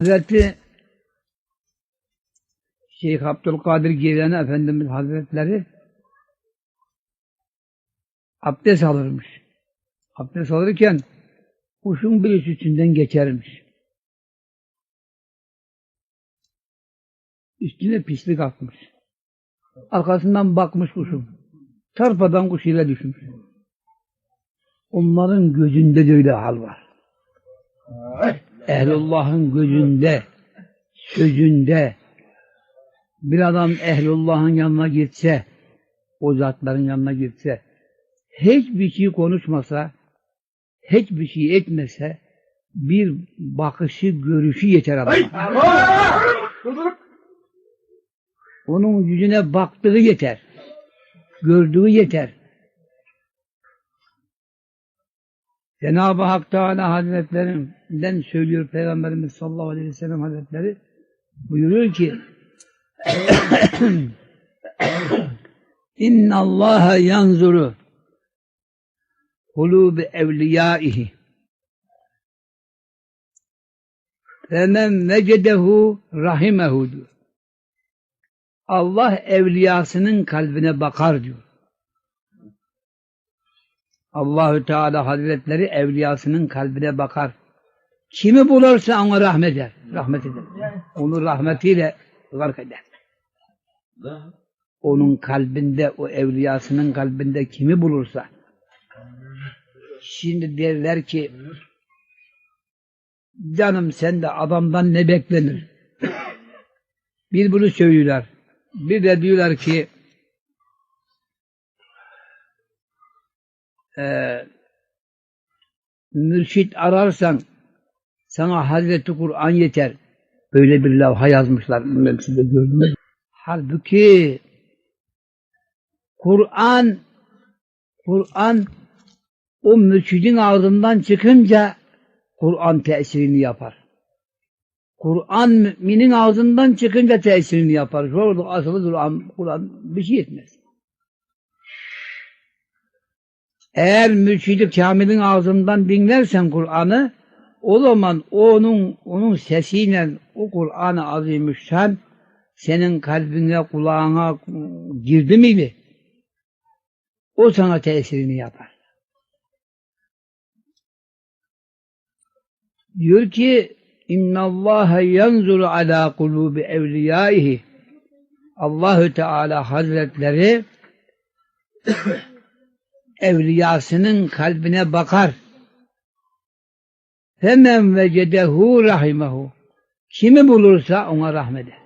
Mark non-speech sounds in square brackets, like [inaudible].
Hazreti Şeyh Abdülkadir Geylani Efendimiz Hazretleri abdest alırmış. Abdest alırken kuşun birisi üstünden geçermiş. Üstüne pislik atmış. Arkasından bakmış kuşun. Çarpadan kuş ile düşmüş. Onların gözünde de öyle hal var. Ehlullah'ın gözünde, sözünde bir adam ehlullah'ın yanına gitse, o zatların yanına gitse, hiçbir şey konuşmasa, hiçbir şey etmese, bir bakışı, görüşü yeter adama. Onun yüzüne baktığı yeter. Gördüğü yeter. Cenab-ı Hak Teala Hazretlerinden söylüyor Peygamberimiz sallallahu aleyhi ve sellem Hazretleri buyuruyor ki [clears throat] İnna Allah yanzuru kulubi evliyaihi femen vecedehu rahimehu diyor. Allah evliyasının kalbine bakar diyor. Allahü Teala Hazretleri evliyasının kalbine bakar. Kimi bulursa ona rahmet eder. Rahmet eder. Onu rahmetiyle gark eder. Onun kalbinde, o evliyasının kalbinde kimi bulursa. Şimdi derler ki canım sen de adamdan ne beklenir? Bir bunu söylüyorlar. Bir de diyorlar ki e, mürşit ararsan sana Hazreti Kur'an yeter. Böyle bir levha yazmışlar. Bilmem siz gördünüz. Halbuki Kur'an Kur'an o mürşidin ağzından çıkınca Kur'an tesirini yapar. Kur'an müminin ağzından çıkınca tesirini yapar. Şurada asılı Kur'an bir şey etmez. Eğer mürşidi kamilin ağzından dinlersen Kur'an'ı o zaman onun onun sesiyle o Kur'an-ı senin kalbine, kulağına girdi miydi? O sana tesirini yapar. Diyor ki İnna Allah yanzuru ala kulubi evliyaihi Allahü Teala Hazretleri evliyasının kalbine bakar. Hemen vecedehu rahimehu. Kimi bulursa ona rahmet eder.